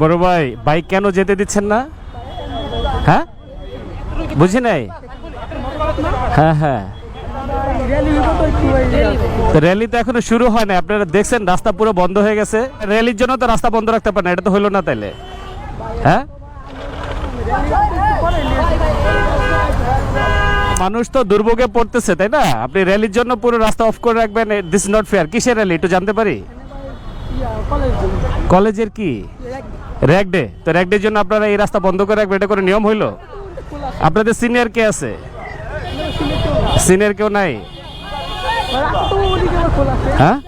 বড় ভাই বাইক কেন যেতে দিচ্ছেন না? হ্যাঁ? বুঝি নাই? হ্যাঁ হ্যাঁ। র্যালি তো এখনও শুরু হয় না আপনারা দেখছেন, রাস্তা পুরো বন্ধ হয়ে গেছে। র্যালির জন্য তো রাস্তা বন্ধ রাখতে পারেন এটা তো হইল না তাইলে। হ্যাঁ? মানুষ তো দুর্ভোগে পড়তেছে, তাই না? আপনি র্যালির জন্য পুরো রাস্তা অফ করে রাখবেন দিস নট ফেয়ার কিসের র্যালি একটু জানতে পারি? কলেজের কি? র্যাক ডে তো র্যাক ডের জন্য আপনারা এই রাস্তা বন্ধ করে রাখবে এটা করে নিয়ম হইল? আপনাদের সিনিয়র কে আছে? সিনিয়র কেউ নাই? হ্যাঁ?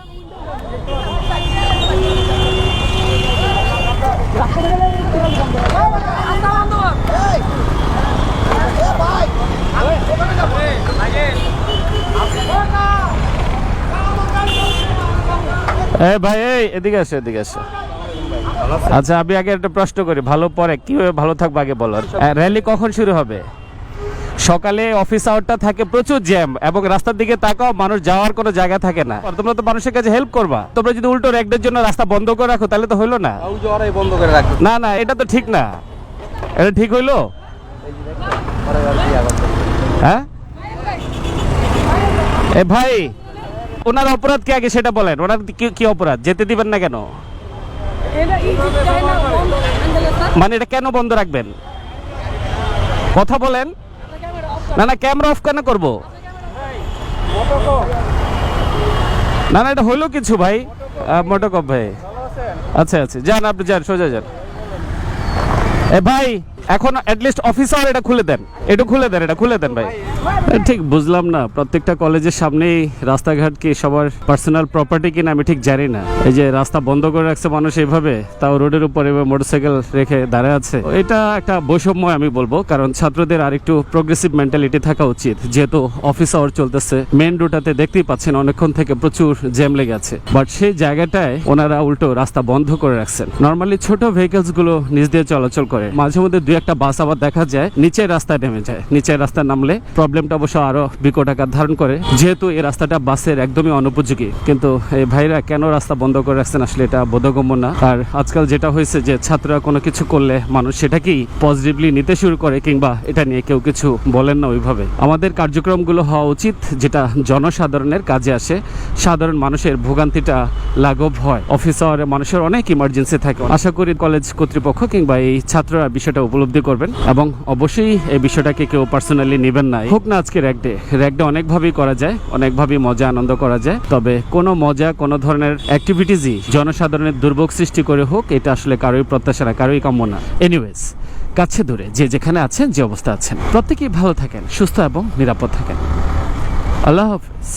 এ ভাই এই এদিকে আসো এদিকে আসো। আচ্ছা আমি আগে একটা প্রশ্ন করি ভালো পরে কীভাবে ভালো থাকব আগে বলো? র্যালি কখন শুরু হবে? সকালে অফিস আওয়ারটা থাকে প্রচুর জ্যাম এবং রাস্তার দিকে তাকাও মানুষ যাওয়ার কোনো জায়গা থাকে না। তোমরা তো মানুষের কাছে হেল্প করবা। তোমরা যদি উল্টো র্যাকদের জন্য রাস্তা বন্ধ করে রাখো তাহলে তো হইল না। বন্ধ করে রাখবে না না এটা তো ঠিক না। এটা ঠিক হইল? হ্যাঁ? এ ভাই ওনার অপরাধ কি আগে সেটা বলেন? ওনার কি অপরাধ? যেতে দিবেন না কেন? মানে এটা কেন বন্ধ রাখবেন? কথা বলেন। না না, ক্যামেরা অফ কেন করব? না না, এটা হইল কিছু ভাই। মোটকপ ভাই। আচ্ছা আচ্ছা যান আপনি যান, সোজা যান। এ ভাই এখন অ্যাটলিস্ট অফিস আওয়ার এটা খুলে দেন। এটা খুলে দেন, এটা খুলে দেন ভাই। ঠিক, বুঝলাম না। প্রত্যেকটা কলেজের সামনেই রাস্তাঘাট কি সবার পার্সোনাল প্রপার্টি কিনা আমি ঠিক জানি না। এই যে রাস্তা বন্ধ করে রাখছে মানুষ এইভাবে তাও রোডের উপর এবার মোটরসাইকেল রেখে দাঁড়ায় আছে। এটা একটা বৈষম্য আমি বলব, কারণ ছাত্রদের আর একটু প্রোগ্রেসিভ মেন্টালিটি থাকা উচিত। যেহেতু অফিস আওয়ার চলতেছে মেন রুটাতে দেখতেই পাচ্ছেন অনেকক্ষণ থেকে প্রচুর জ্যাম লেগে আছে। বাট সেই জায়গাটায় ওনারা উল্টো রাস্তা বন্ধ করে রাখছেন। নর্মালি ছোট ভেহিকলসগুলো নিজ দিয়ে চলাচল করে। মাঝে মধ্যে একটা বাস আবার দেখা যায়, নিচের রাস্তায় নেমে যায়। নিচের রাস্তায় নামলে প্রবলেমটা অবশ্য আরও বিকট আকার ধারণ করে। যেহেতু এই রাস্তাটা বাসের একদমই অনুপযোগী। কিন্তু এই ভাইরা কেন রাস্তা বন্ধ করে রাখছেন আসলে এটা বোধগম্য না। আর আজকাল যেটা হয়েছে যে ছাত্ররা কোনো কিছু করলে মানুষ সেটাকেই পজিটিভলি নিতে শুরু করে কিংবা এটা নিয়ে কেউ কিছু বলেন না ওইভাবে। আমাদের কার্যক্রমগুলো হওয়া উচিত, যেটা জনসাধারণের কাজে আসে। সাধারণ মানুষের ভোগান্তিটা লাঘব হয়। অফিসার মানুষের অনেক ইমার্জেন্সি থাকে। আশা করি কলেজ কর্তৃপক্ষ কিংবা এই ছাত্ররা বিষয়টা উপলব্ধি করবেন এবং অবশ্যই এই বিষয়টাকে কেউ পার্সোনালি নেবেন না হোক না আজকে র্যাক ডে র্যাক ডে অনেকভাবেই করা যায়, অনেকভাবেই মজা, আনন্দ করা যায়। তবে কোনো মজা, কোনো ধরনের অ্যাক্টিভিটিসই জনসাধারণের দুর্ভোগ সৃষ্টি করে হোক, এটা আসলে কারোই প্রত্যাশা না কারোই কাম্য না। এনিওয়েজ কাছে দূরে, যে যেখানে আছেন, যে অবস্থা আছেন। প্রত্যেকেই ভালো থাকেন, সুস্থ এবং নিরাপদ থাকেন। আল্লাহ হাফিজ।